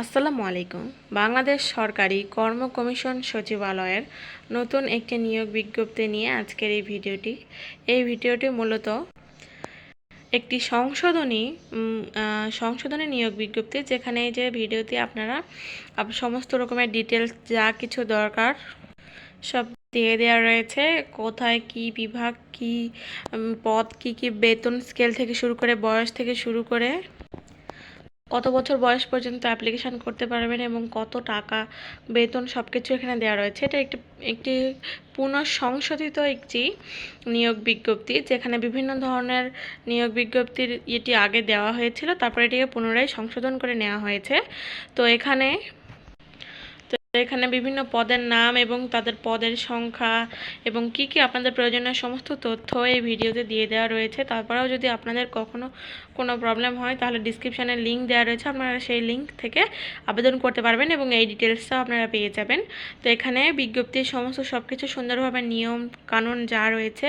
আসসালামু আলাইকুম। বাংলাদেশ সরকারি কর্ম কমিশন সচিবালয়ের নতুন একটি নিয়োগ বিজ্ঞপ্তি নিয়ে আজকের এই ভিডিওটি। এই ভিডিওটি মূলত একটি সংশোধনী সংশোধনী নিয়োগ বিজ্ঞপ্তি, যেখানে যে ভিডিওতে আপনারা সমস্ত রকমের ডিটেলস যা কিছু দরকার, সব দিয়ে দেওয়া রয়েছে, কোথায় কি বিভাগ, কি পদ, কি কি বেতন স্কেল থেকে শুরু করে, বয়স থেকে শুরু করে কত বছর বয়স পর্যন্ত অ্যাপ্লিকেশন করতে পারবেন এবং কত টাকা বেতন সব কিছু এখানে দেওয়া রয়েছে। এটা একটি একটি পুনঃসংশোধিত একটি নিয়োগ বিজ্ঞপ্তি, যেখানে বিভিন্ন ধরনের নিয়োগ বিজ্ঞপ্তির এটি আগে দেওয়া হয়েছিল, তারপর এটিকে পুনরায় সংশোধন করে নেওয়া হয়েছে। তো এখানে এখানে বিভিন্ন পদের নাম এবং তাদের পদের সংখ্যা এবং কি কি আপনাদের প্রয়োজনীয় সমস্ত তথ্য এই ভিডিওতে দিয়ে দেওয়া রয়েছে। তারপরেও যদি আপনাদের কখনো কোনো প্রবলেম হয়, তাহলে ডিসক্রিপশানে লিঙ্ক দেওয়া রয়েছে। আপনারা সেই লিঙ্ক থেকে আবেদন করতে পারবেন এবং এই ডিটেলসটাও আপনারা পেয়ে যাবেন। তো এখানে বিজ্ঞপ্তির সমস্ত সব কিছু সুন্দরভাবে নিয়ম কানুন যা রয়েছে,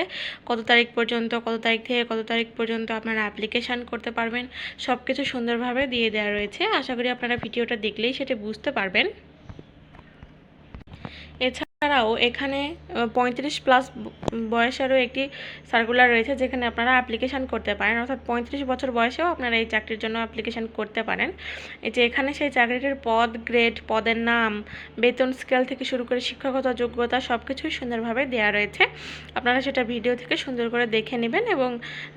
কত তারিখ পর্যন্ত, কত তারিখ থেকে কত তারিখ পর্যন্ত আপনারা অ্যাপ্লিকেশান করতে পারবেন সব কিছু সুন্দরভাবে দিয়ে দেওয়া রয়েছে। আশা করি আপনারা ভিডিওটা দেখলেই সেটা বুঝতে পারবেন। It's এছাড়াও এখানে পঁয়ত্রিশ প্লাস বয়সেরও একটি সার্কুলার রয়েছে যেখানে আপনারা অ্যাপ্লিকেশান করতে পারেন। অর্থাৎ পঁয়ত্রিশ বছর বয়সেও আপনারা এই চাকরির জন্য অ্যাপ্লিকেশান করতে পারেন। এই যে এখানে সেই চাকরিটির পদ গ্রেড পদের নাম, বেতন স্কেল থেকে শুরু করে শিক্ষাগত যোগ্যতা সব কিছুই সুন্দরভাবে দেওয়া রয়েছে। আপনারা সেটা ভিডিও থেকে সুন্দর করে দেখে নেবেন এবং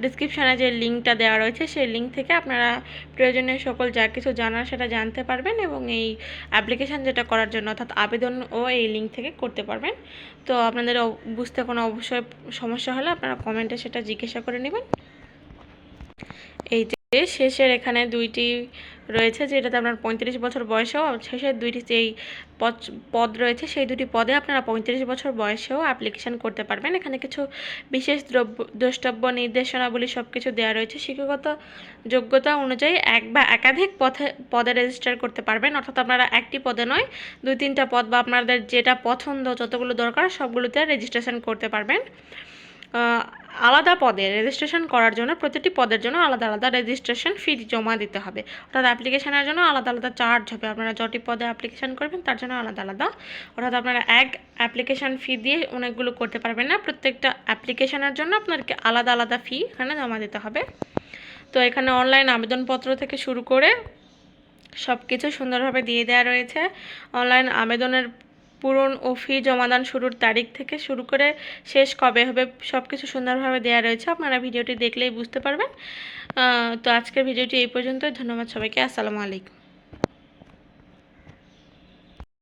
ডিসক্রিপশানে যে লিঙ্কটা দেওয়া রয়েছে, সেই লিঙ্ক থেকে আপনারা প্রয়োজনীয় সকল যা কিছু জানার সেটা জানতে পারবেন এবং এই অ্যাপ্লিকেশান যেটা করার জন্য, অর্থাৎ আবেদনও এই লিঙ্ক থেকে করতে পারবেন। তো আপনাদের বুঝতে কোনো অবশ্যই সমস্যা হলে আপনারা কমেন্টে সেটা জিজ্ঞাসা করে নেবেন। এই শেষের এখানে দুইটি রয়েছে, যেটাতে আপনার পঁয়ত্রিশ বছর বয়সেও শেষের দুইটি যেই পদ রয়েছে, সেই দুটি পদে আপনারা পঁয়ত্রিশ বছর বয়সেও অ্যাপ্লিকেশান করতে পারবেন। এখানে কিছু বিশেষ দ্রব্য, দ্রষ্টব্য, নির্দেশনাবলী সব কিছু দেওয়া রয়েছে। শিক্ষাগত যোগ্যতা অনুযায়ী এক বা একাধিক পথে, পদে রেজিস্টার করতে পারবেন। অর্থাৎ আপনারা একটি পদে নয়, দুই তিনটা পদ বা আপনাদের যেটা পছন্দ, যতগুলো দরকার, সবগুলোতে রেজিস্ট্রেশন করতে পারবেন। আলাদা পদে রেজিস্ট্রেশন করার জন্য, প্রতিটি পদের জন্য আলাদা আলাদা রেজিস্ট্রেশন ফি জমা দিতে হবে। অর্থাৎ অ্যাপ্লিকেশনের জন্য আলাদা আলাদা চার্জ হবে। আপনারা যটি পদে অ্যাপ্লিকেশন করবেন, তার জন্য আলাদা আলাদা। অর্থাৎ আপনারা এক অ্যাপ্লিকেশন ফি দিয়ে অনেকগুলো করতে পারবেন না। প্রত্যেকটা অ্যাপ্লিকেশনের জন্য আপনাদেরকে আলাদা আলাদা ফি এখানে জমা দিতে হবে। তো এখানে অনলাইন আবেদনপত্র থেকে শুরু করে সব কিছু সুন্দরভাবে দিয়ে দেওয়া রয়েছে। অনলাইন আবেদনের পূরণ ও ফি জমাদান শুরুর তারিখ থেকে শুরু করে শেষ কবে হবে সব কিছু সুন্দরভাবে দেওয়া রয়েছে। আপনারা ভিডিওটি দেখলেই বুঝতে পারবেন। তো আজকের ভিডিওটি এই পর্যন্তই। ধন্যবাদ সবাইকে। আসসালামু আলাইকুম।